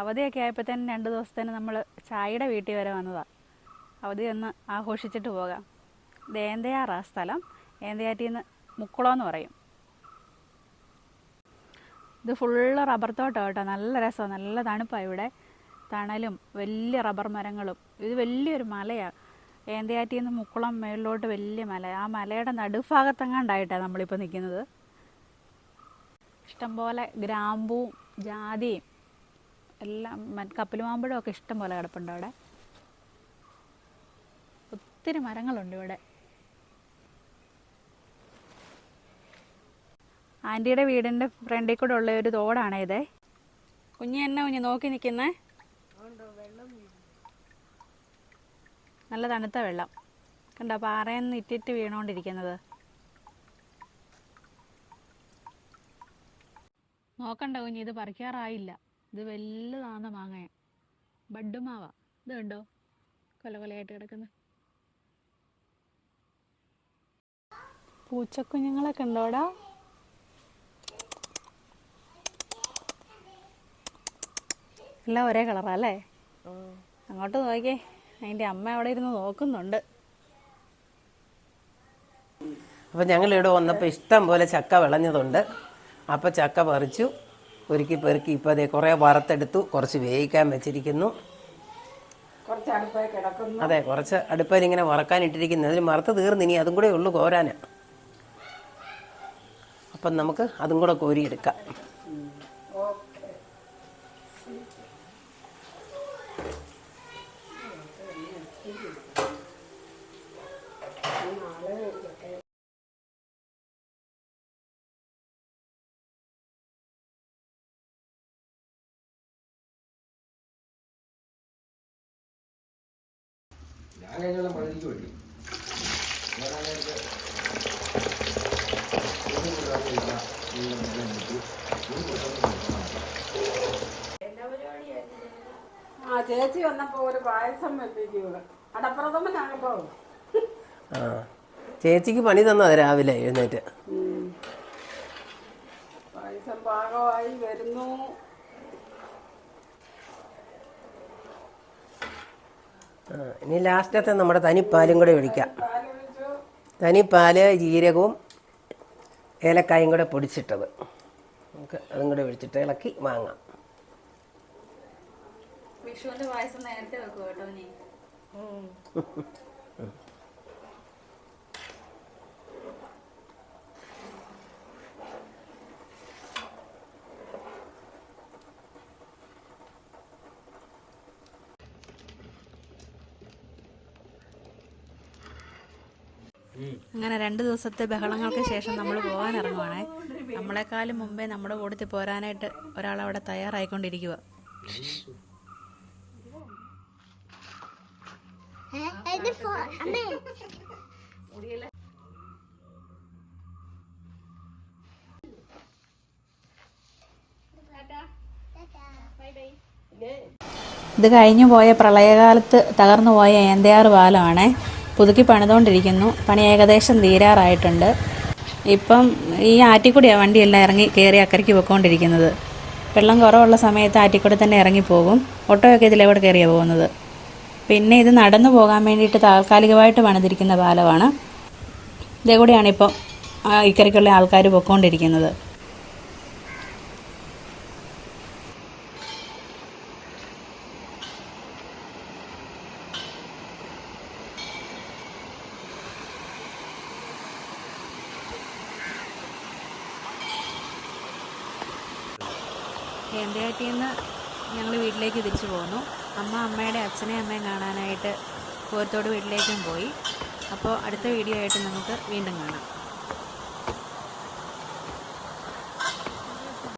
അവധിയൊക്കെ തന്നെ രണ്ട് ദിവസത്തേന് നമ്മൾ ചായയുടെ വീട്ടിൽ വരെ വന്നതാണ് അവധി ഒന്ന് ആഘോഷിച്ചിട്ട് പോകാം. ഇത് ഏന്തയാറാ സ്ഥലം? ഏന്തയാറ്റിൽ നിന്ന് മുക്കുളം എന്ന് പറയും. ഇത് ഫുള്ള് റബ്ബർ തോട്ടം കേട്ടോ. നല്ല രസമാണ് നല്ല തണുപ്പാണ് ഇവിടെ. തണലും വലിയ റബ്ബർ മരങ്ങളും. ഇത് വലിയൊരു മലയാണ് ഏന്തയാറ്റിൽ നിന്ന് മുക്കുളം മേളിലോട്ട് വലിയ മല. ആ മലയുടെ നടുഭാഗത്തെങ്ങാണ്ടായിട്ടാണ് നമ്മളിപ്പോൾ നിൽക്കുന്നത് ഇഷ്ടംപോലെ ഗ്രാമ്പൂ ജാതിയും എല്ലാം കപ്പൽ മാമ്പഴമൊക്കെ ഇഷ്ടം പോലെ കിടപ്പുണ്ട് അവിടെ. ഒത്തിരി മരങ്ങളുണ്ട് ഇവിടെ. ആന്റിയുടെ വീടിന്റെ ഫ്രണ്ടിൽ കൂടെ ഉള്ള ഒരു തോടാണ് ഇതേ. കുഞ്ഞ് എന്നാ കുഞ്ഞ് നോക്കി നിൽക്കുന്നേ? നല്ല തണുത്ത വെള്ളം. കണ്ടോ പാറയെന്ന് ഇറ്റിറ്റ് വീണോണ്ടിരിക്കുന്നത്. നോക്കണ്ട കുഞ്ഞ് ഇത് പറിക്കാറായില്ല. ഇത് വലുതാന്ന മാങ്ങയ. ബഡ്ഡുമാവ ഇത് കണ്ടോ? കൊല കൊലയായിട്ട് കിടക്കുന്നത് പൂച്ചക്കുഞ്ഞുങ്ങളൊക്കെ ഉണ്ടോടാ? എല്ലാം ഒരേ കളറാ അല്ലേ? അങ്ങോട്ട് നോക്കിയേ. അതിന്റെ അമ്മ അവിടെ ഇരുന്ന് നോക്കുന്നുണ്ട്. അപ്പം ഞങ്ങൾ ഇവിടെ വന്നപ്പോൾ ഇഷ്ടം പോലെ ചക്ക വിളഞ്ഞതുണ്ട്. അപ്പോൾ ചക്ക പറിച്ചു. ഒരുക്കി പെറുക്കി ഇപ്പോൾ അതേ കുറേ വറുത്തെടുത്തു കുറച്ച് വേവിക്കാൻ വെച്ചിരിക്കുന്നു. അതെ കുറച്ച് അടുപ്പയിൽ ഇങ്ങനെ വറക്കാൻ ഇട്ടിരിക്കുന്നു. അതിൽ വറുത്ത് തീർന്ന് ഇനി അതും കൂടെ ഉള്ളു കോരാൻ അപ്പം നമുക്ക് അതും കൂടെ കോരിയെടുക്കാം. ആ ചേച്ചി വന്നപ്പോ ഒരു പായസം വെപ്പിക്കുക അടപ്രഥമനാകട്ടോ ആ ചേച്ചിക്ക് പണി തന്നത് രാവിലെ എഴുന്നേറ്റ്. പായസം പാകമായി വരുന്നു. ഇനി ലാസ്റ്റത്തെ നമ്മുടെ തനിപ്പാലും കൂടെ ഒഴിക്കാം. തനിപ്പാൽ ജീരകവും ഏലക്കായും കൂടെ പൊടിച്ചിട്ടത്. നമുക്ക് അതും കൂടെ ഒഴിച്ചിട്ട് ഇളക്കി വാങ്ങാം വിഷുവിന്റെ പായസം നേരത്തെ വെക്കും കേട്ടോ നീ? അങ്ങനെ രണ്ട് ദിവസത്തെ ബഹളങ്ങൾക്ക് ശേഷം നമ്മൾ പോകാൻ ഇറങ്ങുവാണേ നമ്മളെക്കാളും മുമ്പേ നമ്മുടെ കൂട്ടത്തിൽ പോരാനായിട്ട് ഒരാൾ അവിടെ തയ്യാറായിക്കൊണ്ടിരിക്കുക ഇത് കഴിഞ്ഞു പോയ പ്രളയകാലത്ത് തകർന്നു പോയ ഏന്തയാറ് പാലമാണേ. പുതുക്കി പണിതുകൊണ്ടിരിക്കുന്നു പണി ഏകദേശം തീരാറായിട്ടുണ്ട്. ഇപ്പം ഈ ആറ്റിക്കുടിയാണ് വണ്ടിയെല്ലാം ഇറങ്ങി കയറി അക്കരയ്ക്ക് പോയിക്കൊണ്ടിരിക്കുന്നത് വെള്ളം കുറവുള്ള സമയത്ത് ആറ്റിക്കുടി തന്നെ ഇറങ്ങിപ്പോകും ഓട്ടോയൊക്കെ ഇതിലൂടെ കയറിയാണ് പോകുന്നത്? പിന്നെ ഇത് നടന്നു പോകാൻ വേണ്ടിയിട്ട് താൽക്കാലികമായിട്ട് പണിതിരിക്കുന്ന പാലമാണ്. ഇതേ കൂടിയാണ് ഇപ്പം ആ ഇക്കരയ്ക്കുള്ള ആൾക്കാർ പൊയ്ക്കൊണ്ടിരിക്കുന്നത് ഏന്തയാറ്റിൽ നിന്ന് ഞങ്ങൾ വീട്ടിലേക്ക് തിരിച്ചു പോന്നു. അമ്മ അമ്മയുടെ അച്ഛനെ അമ്മയും കാണാനായിട്ട് കോരത്തോട് വീട്ടിലേക്കും പോയി. അപ്പോൾ അടുത്ത വീഡിയോ ആയിട്ട് നമുക്ക് വീണ്ടും കാണാം.